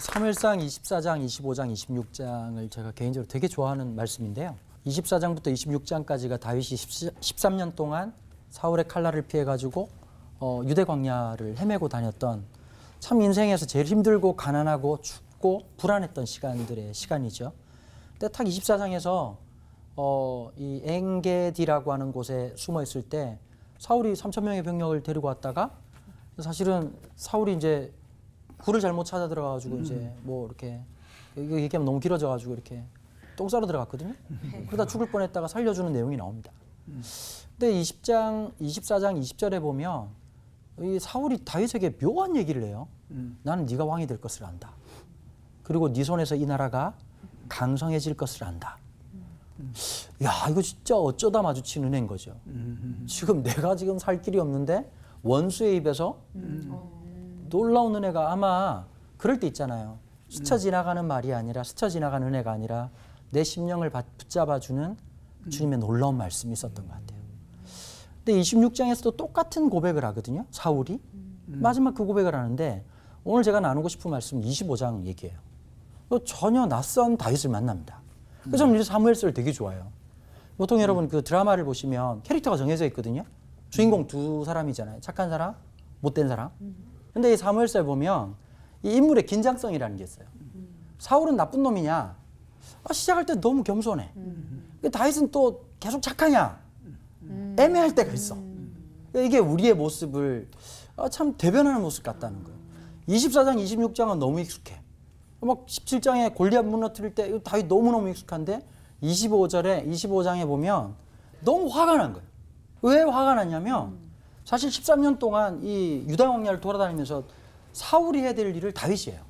사무엘상 24장, 25장, 26장을 제가 개인적으로 되게 좋아하는 말씀인데요. 24장부터 26장까지가 다윗이 13년 동안 사울의 칼날을 피해 가지고 어, 유대 광야를 헤매고 다녔던 참 인생에서 제일 힘들고 가난하고 춥고 불안했던 시간들의 시간이죠. 근데 딱 24장에서 어, 이 엥게디라고 하는 곳에 숨어 있을 때 사울이 3천 명의 병력을 데리고 왔다가 사실은 사울이 이제 굴을 잘못 찾아 들어가가지고 이제 뭐 이렇게 이거 얘기하면 너무 길어져가지고 이렇게 똥 싸러 들어갔거든요. 그러다 죽을 뻔했다가 살려주는 내용이 나옵니다. 근데 20장, 24장 20절에 보면 이 사울이 다윗에게 묘한 얘기를 해요. 나는 네가 왕이 될 것을 안다. 그리고 네 손에서 이 나라가 강성해질 것을 안다. 야 이거 진짜 어쩌다 마주친 은혜인 거죠. 지금 내가 지금 살 길이 없는데 원수의 입에서 놀라운 은혜가 아마 그럴 때 있잖아요. 스쳐 지나가는 말이 아니라 스쳐 지나가는 은혜가 아니라 내 심령을 받- 붙잡아 주는 주님의 놀라운 말씀이 있었던 것 같아요. 근데 26장에서도 똑같은 고백을 하거든요. 사울이 마지막 그 고백을 하는데 오늘 제가 나누고 싶은 말씀 25장 얘기예요. 또 전혀 낯선 다윗을 만납니다. 그래서 저는 이 사무엘서를 되게 좋아해요. 보통 여러분 그 드라마를 보시면 캐릭터가 정해져 있거든요. 주인공 두 사람이잖아요. 착한 사람, 못된 사람. 근데 이 사무엘서에 보면 이 인물의 긴장성이라는 게 있어요. 사울은 나쁜 놈이냐? 아, 시작할 때 너무 겸손해. 다윗은 또 계속 착하냐? 애매할 때가 있어. 이게 우리의 모습을 아, 참 대변하는 모습 같다는 거예요. 24장, 26장은 너무 익숙해. 막 17장에 골리앗 무너뜨릴 때 다윗 너무너무 익숙한데 25절에 25장에 보면 너무 화가 난 거예요. 왜 화가 났냐면 사실 13년 동안 이 유다 왕야를 돌아다니면서 사울이 해야 될 일을 다윗이 해요.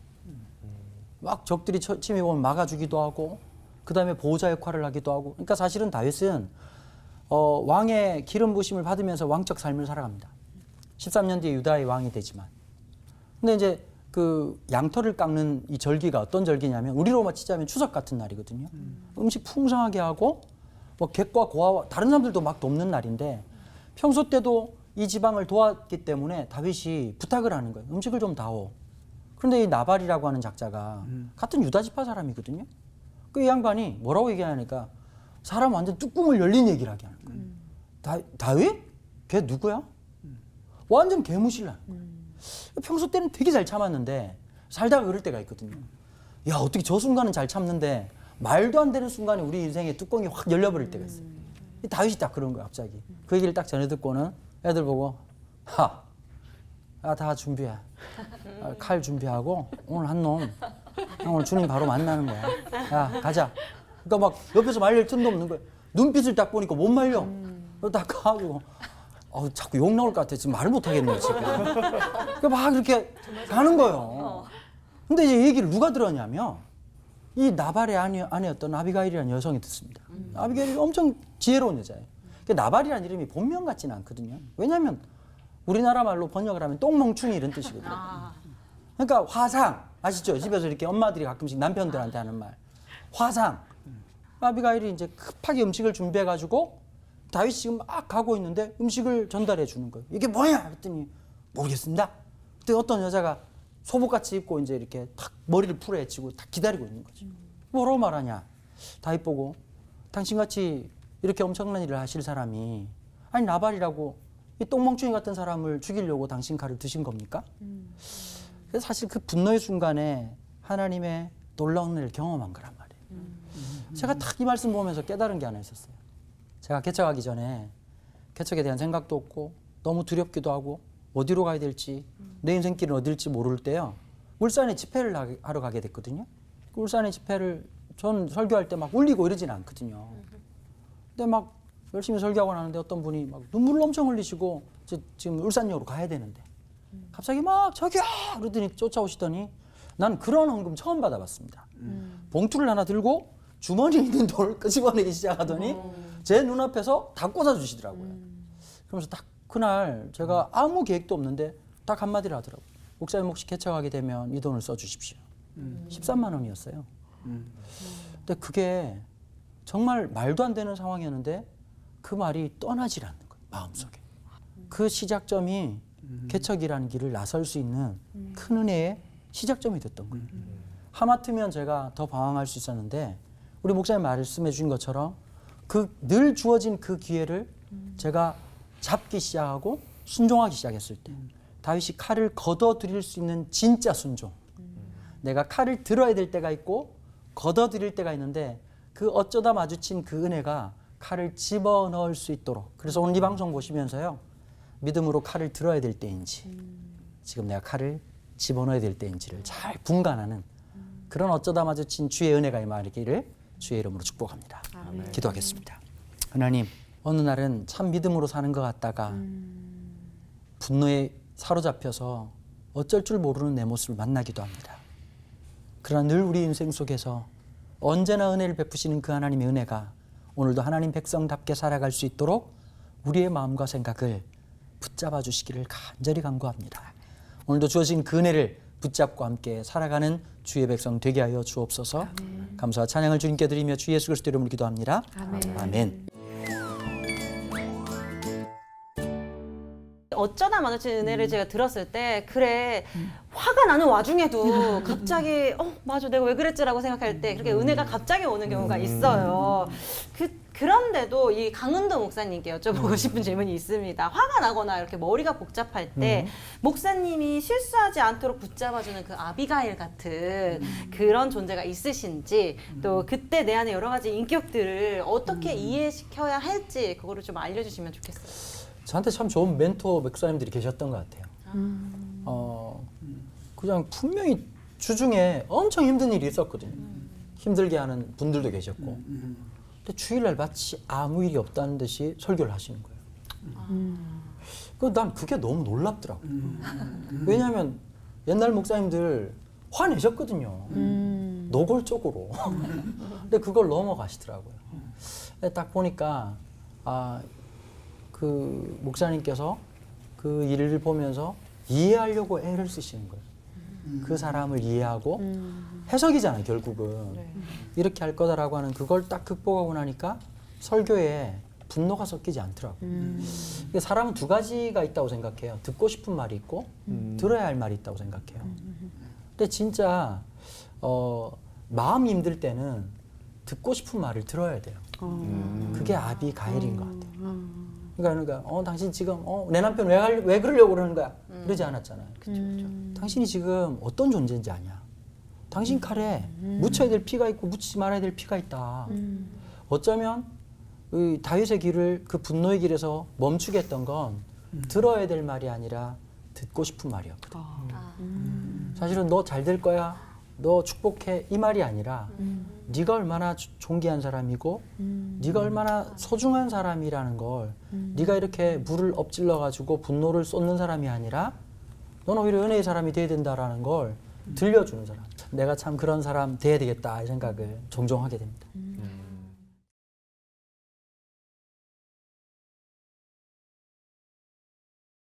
막 적들이 쳐- 침입 오면 막아주기도 하고 그 다음에 보호자 역할을 하기도 하고 그러니까 사실은 다윗은 어, 왕의 기름 부심을 받으면서 왕적 삶을 살아갑니다. 13년 뒤에 유다의 왕이 되지만 근데 이제 그 양털을 깎는 이 절기가 어떤 절기냐면 우리로 치자면 추석 같은 날이거든요. 음. 식 풍성하게 하고 뭐 객과 고아와 다른 사람들도 막 돕는 날인데 평소 때도 이 지방을 도왔기 때문에 다윗이 부탁을 하는 거예요. 음식을 좀 다오. 그런데 이 나발이라고 하는 작자가 같은 유다 지파 사람이거든요. 그이 양반이 뭐라고 얘기하니까 사람 완전 뚜껑을 열린 얘기를 하게 하는 거예요. 다, 다윗? 걔 누구야? 완전 개무실라. 평소 때는 되게 잘 참았는데 살다가 그럴 때가 있거든요. 야 어떻게 저 순간은 잘 참는데 말도 안 되는 순간에 우리 인생의 뚜껑이 확 열려버릴 때가 있어요. 이 다윗이 딱 그런 거야 갑자기. 그 얘기를 딱 전해 듣고는 애들 보고 하, 아 다 준비해. 아, 칼 준비하고 오늘 한 놈. 오늘 주님 바로 만나는 거야. 야 가자. 그러니까 막 옆에서 말릴 틈도 없는 거야. 눈빛을 딱 보니까 못 말려. 그딱 가가지고 어, 자꾸 욕 나올 것 같아. 지금 말 못하겠네 지금. 그러니까 막 이렇게 가는 거예요. 근데 이제 이 얘기를 누가 들었냐면 이 나발의 아내, 아내였던 아비가일이라는 여성이 듣습니다. 아비가일이 엄청 지혜로운 여자예요. 근데 나발이라는 이름이 본명 같지는 않거든요. 왜냐하면 우리나라 말로 번역을 하면 똥멍충이 이런 뜻이거든요. 그러니까 화상 아시죠? 집에서 이렇게 엄마들이 가끔씩 남편들한테 하는 말 화상. 아비가일이 이제 급하게 음식을 준비해 가지고 다윗이 지금 막 가고 있는데 음식을 전달해 주는 거예요. 이게 뭐야? 그랬더니 모르겠습니다. 그때 어떤 여자가 소복같이 입고 이제 이렇게 탁 머리를 풀어 헤치고 딱 기다리고 있는 거죠. 뭐라고 말하냐? 다윗 보고 당신같이 이렇게 엄청난 일을 하실 사람이 아니 나발이라고 이 똥멍충이 같은 사람을 죽이려고 당신 칼을 드신 겁니까? 그래서 사실 그 분노의 순간에 하나님의 놀라운 일을 경험한 거란 말이에요. 제가 딱 이 말씀 보면서 깨달은 게 하나 있었어요. 제가 개척하기 전에 개척에 대한 생각도 없고 너무 두렵기도 하고 어디로 가야 될지 내 인생길은 어딜지 모를 때요. 울산에 집회를 하- 하러 가게 됐거든요. 그 울산에 집회를 전 설교할 때 막 울리고 이러지는 않거든요. 근데 막 열심히 설교하고 나는데 어떤 분이 막 눈물을 엄청 흘리시고 저 지금 울산역으로 가야 되는데 갑자기 막 저기요 그러더니 쫓아오시더니 난 그런 헌금 처음 받아봤습니다. 봉투를 하나 들고 주머니에 있는 돈을 끄집어내기 시작하더니 제 눈앞에서 다 꽂아주시더라고요. 그러면서 딱 그날 제가 아무 계획도 없는데 딱 한마디를 하더라고요. 목사님 혹시 개척하게 되면 이 돈을 써주십시오. 13만 원이었어요. 근데 그게 정말 말도 안 되는 상황이었는데 그 말이 떠나질 않는 거예요. 마음속에. 그 시작점이 개척이라는 길을 나설 수 있는 큰 은혜의 시작점이 됐던 거예요. 하마터면 제가 더 방황할 수 있었는데 우리 목사님 말씀해 주신 것처럼 그 늘 주어진 그 기회를 제가 잡기 시작하고 순종하기 시작했을 때 다윗이 칼을 걷어 들일 수 있는 진짜 순종. 내가 칼을 들어야 될 때가 있고 걷어 들일 때가 있는데 그 어쩌다 마주친 그 은혜가 칼을 집어 넣을 수 있도록 그래서 오늘 이 방송 보시면서요 믿음으로 칼을 들어야 될 때인지 지금 내가 칼을 집어 넣어야 될 때인지를 잘 분간하는 그런 어쩌다 마주친 주의 은혜가 임하기를 주의 이름으로 축복합니다. 기도하겠습니다. 하나님 어느 날은 참 믿음으로 사는 것 같다가 분노에 사로잡혀서 어쩔 줄 모르는 내 모습을 만나기도 합니다. 그러나 늘 우리 인생 속에서 언제나 은혜를 베푸시는 그 하나님의 은혜가 오늘도 하나님 백성답게 살아갈 수 있도록 우리의 마음과 생각을 붙잡아 주시기를 간절히 간구합니다. 오늘도 주어진 그 은혜를 붙잡고 함께 살아가는 주의 백성 되게 하여 주옵소서. 감사와 찬양을 주님께 드리며 주 예수 그리스도 이름으로 기도합니다. 아멘. 어쩌다 마주친 은혜를 제가 들었을 때 그래 화가 나는 와중에도 갑자기 어 맞아 내가 왜 그랬지라고 생각할 때 그렇게 은혜가 갑자기 오는 경우가 있어요. 그 그런데도 이 강은도 목사님께 여쭤보고 싶은 질문이 있습니다. 화가 나거나 이렇게 머리가 복잡할 때 목사님이 실수하지 않도록 붙잡아주는 그 아비가일 같은 그런 존재가 있으신지 또 그때 내 안에 여러 가지 인격들을 어떻게 이해시켜야 할지 그거를 좀 알려주시면 좋겠어요. 저한테 참 좋은 멘토 목사님들이 계셨던 것 같아요. 어, 그냥 분명히 주중에 엄청 힘든 일이 있었거든요. 힘들게 하는 분들도 계셨고. 근데 주일날 마치 아무 일이 없다는 듯이 설교를 하시는 거예요. 그난 그게 너무 놀랍더라고요. 왜냐하면 옛날 목사님들 화내셨거든요. 노골적으로. 근데 그걸 넘어가시더라고요. 근데 딱 보니까 아, 그 목사님께서 그 일을 보면서 이해하려고 애를 쓰시는 거예요. 그 사람을 이해하고 해석이잖아요, 결국은. 이렇게 할 거다라고 하는 그걸 딱 극복하고 나니까 설교에 분노가 섞이지 않더라고요. 이게 사람은 두 가지가 있다고 생각해요. 듣고 싶은 말이 있고 들어야 할 말이 있다고 생각해요. 근데 진짜 어, 마음이 힘들 때는 듣고 싶은 말을 들어야 돼요. 그게 아비 가일인 것 같아요. 그러니까, 그러니까 어 당신 지금 어, 내 남편 왜, 할- 왜 그러려고 그러는 거야? 그러지 않았잖아요. 당신이 지금 어떤 존재인지 아냐? 당신 칼에 묻혀야 될 피가 있고 묻히지 말아야 될 피가 있다. 어쩌면 이 다윗의 길을 그 분노의 길에서 멈추게 했던 건 들어야 될 말이 아니라 듣고 싶은 말이었거든. 사실은 너 잘 될 거야. 너 축복해. 이 말이 아니라 네가 얼마나 주- 존귀한 사람이고 네가 얼마나 소중한 사람이라는 걸 네가 이렇게 물을 엎질러 가지고 분노를 쏟는 사람이 아니라 넌 오히려 은혜의 사람이 돼야 된다라는 걸 들려주는 사람. 내가 참 그런 사람 돼야 되겠다. 이 생각을 종종 하게 됩니다.